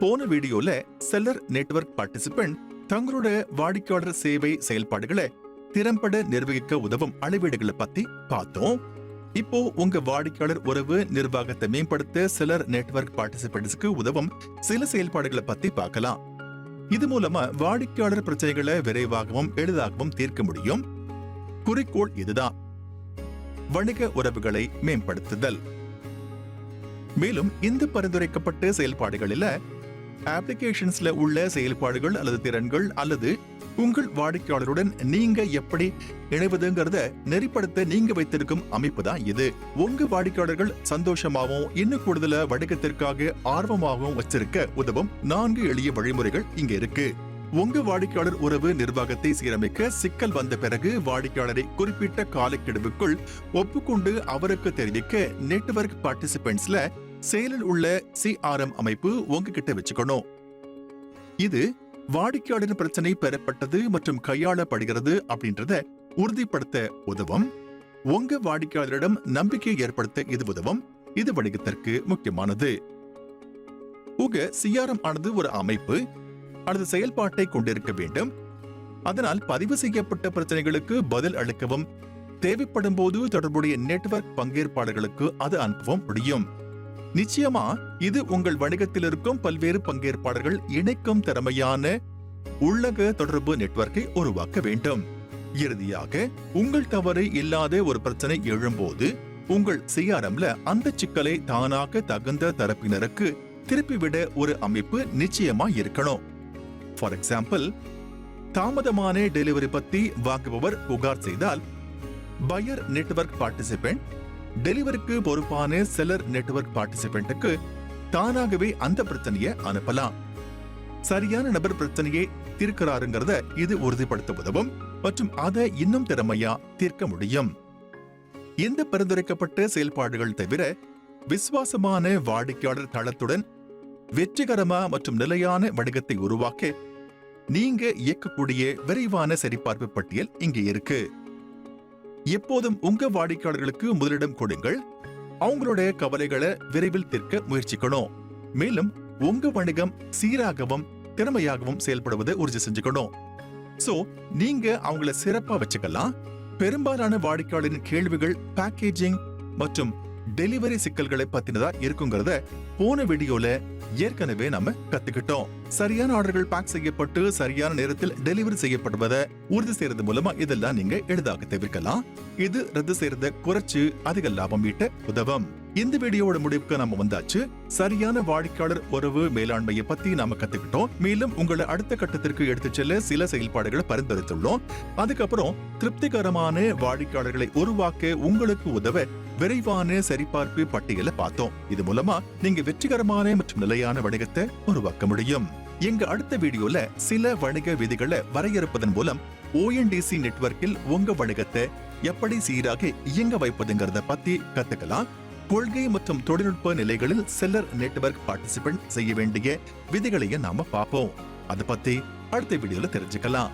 போன வீடியோல seller network participant தங்களோட வாடிக்கையாளர் சேவை செயல்பாடுகளை திறம்பட நிர்வகிக்க உதவும் அளவீடுகளை பத்தி பார்த்தோம். இப்போ உங்க வாடிக்கையாளர் உறவு நிர்வாகத்தை மேம்படுத்த சிலர் நெட்வொர்க் பார்ட்டிசிபென்ட்ஸ்க்கு உதவும் சில செயல்பாடுகளை பத்தி பார்க்கலாம். இது மூலமா வாடிக்கையாளர் பிரச்சனைகளை விரைவாகவும் எளிதாகவும் தீர்க்க முடியும். குறிக்கோள் இதுதான். வணிக உறவுகளை மேம்படுத்துதல். மேலும் இந்த பரிந்துரைக்கப்பட்ட செயல்பாடுகளில அப்ளிகேஷன்ஸ்ல உள்ள செயல்பாடுகள் அல்லது திறன்கள் அல்லது உங்கள் வாடிக்கையாளருடன் நீங்க எப்படி இணைவதுங்கிறத நெறிப்படுத்த நீங்க வைத்திருக்கும் அமைப்பு தான் இது. உங்க வாடிக்கையாளர்கள் சந்தோஷமாகவும் இன்னும் கூடுதல வணிகத்திற்காக ஆர்வமாகவும் வச்சிருக்க உதவும் நான்கு எளிய வழிமுறைகள் இங்க இருக்கு. உங்க வாடிக்கையாளர் உறவு நிர்வாகத்தை சீரமைக்க சிக்கல் வந்த பிறகு வாடிக்கையாளரை குறிப்பிட்ட காலக்கெடுவுக்குள் ஒப்புக்கொண்டு அவருக்கு தெரிவிக்க நெட்வொர்க் பார்ட்டிசிபென்ட்ஸ்ல செயலில் உள்ள சிஆர்எம் அமைப்பு உங்ககிட்ட வச்சுக்கணும். இது வாடிக்கையாளர் பிரச்சனை பெறப்பட்டது மற்றும் கையாளப்படுகிறது அப்படின்றத உறுதிப்படுத்த உதவும். உங்க வாடிக்கையாளரிடம் நம்பிக்கையை ஏற்படுத்த இது உதவும். இது வணிகத்திற்கு முக்கியமானது. உங்க சிஆர்எம் ஆனது ஒரு அமைப்பு. அல்லது செயல்பாட்டை கொண்டிருக்க வேண்டும். அதனால் பதிவு செய்யப்பட்ட பிரச்சனைகளுக்கு பதில் அளிக்கவும். தேவைப்படும் போது தொடர்புடைய நெட்வொர்க் பங்கேற்பாளர்களுக்கு அது அனுப்பவும் முடியும். நிச்சயமா இது உங்கள் வணிகத்தில் இருக்கும் பல்வேறு பங்கேற்பாளர்கள் இணைக்கும் திறமையான உள்ளக தொடர்பு நெட்வொர்க்கை உருவாக்க வேண்டும். இறுதியாக உங்கள் தவறு இல்லாத ஒரு பிரச்சனை எழும்போது உங்கள் சிஆர்எம்ல அந்த சிக்கலை தானாக தகுந்த தரப்பினருக்கு திருப்பிவிட ஒரு அமைப்பு நிச்சயமா இருக்கணும். ஃபார் எக்ஸாம்பிள் தாமதமான டெலிவரி பத்தி வாங்குபவர் புகார் செய்தால் பயர் நெட்வொர்க் பார்ட்டிசிபென்ட் டெலிவரிக்கு பொறுப்பான செலர் நெட்வொர்க் பார்ட்டிசிபென்ட்டுக்கு தானாகவே அந்த பிரச்சனையை அனுப்பலாம். சரியான நபர் பிரச்சனையை தீர்க்கிறாருங்கிறத இது உறுதிப்படுத்த உதவும் மற்றும் அதை இன்னும் திறமையா தீர்க்க முடியும். இந்த பரிந்துரைக்கப்பட்ட செயல்பாடுகள் தவிர விசுவாசமான வாடிக்கையாளர் தளத்துடன் வெற்றிகரமா மற்றும் நிலையான வணிகத்தை உருவாக்க நீங்க இயக்கக்கூடிய விரைவான சரிபார்ப்பு பட்டியல் இங்கே இருக்கு. எப்போதும் உங்க வாடிக்கையாளர்களுக்கு முதலிடம் கொடுங்கள். அவங்களோட கவலைகளை விரைவில் தீர்க்க முயற்சிக்கணும். மேலும் உங்க வணிகம் சீராகவும் திறமையாகவும் செயல்படுவதை உறுதி செஞ்சுக்கணும். சோ நீங்க அவங்கள சிறப்பா வச்சுக்கலாம். பெரும்பாலான வாடிக்கையாளரின் கேள்விகள் பேக்கேஜிங் மற்றும் டெலிவரி சிக்கல்களை பத்தினதா இருக்குங்கிறத போன வீடியோல ஏற்கனவே நம்ம கத்துக்கிட்டோம். சரியான ஆர்டர்கள் பேக் செய்யப்பட்டு சரியான நேரத்தில் டெலிவரி செய்யப்படுவதை உறுதி செய்யறது மூலமா இதெல்லாம் நீங்க எளிதாக தவிர்க்கலாம். இது ரத்து செய்யறத குறைச்சு அதிக லாபம் ஈட்ட உதவும். இந்த வீடியோவோட முடிவுக்கு நாம வந்தாச்சு. சரியான வாடிக்கையாளர் உறவு மேலாண்மையை பத்தி நாம கத்துக்கிட்டோம். மேலும் உங்களை அடுத்த கட்டத்திற்கு எடுத்து செல்ல சில செயல்பாடுகளை பரிந்துரைத்துள்ளோம். அதுக்கப்புறம் திருப்திகரமான வாடிக்கையாளர்களை உருவாக்க உங்களுக்கு உதவ விரைவான சரிபார்ப்பு பட்டியலை பார்த்தோம். இது மூலமா நீங்க வெற்றிகரமான மற்றும் நிலையான வணிகத்தை உருவாக்க முடியும். எங்க அடுத்த வீடியோல சில வணிக விதிகளை வரையறுப்பதன் மூலம் ஓஎன்டிசி நெட்வொர்க்கில் உங்க வணிகத்தை எப்படி சீராக இயங்க வைப்பதுங்கிறத பத்தி கத்துக்கலாம். கொள்கை மற்றும் தொழில்நுட்ப நிலைகளில் செல்லர் நெட்வொர்க் பார்ட்டிசிபென்ட் செய்ய வேண்டிய விதிகளையும் நாம பார்ப்போம். அதை பத்தி அடுத்த வீடியோல தெரிஞ்சுக்கலாம்.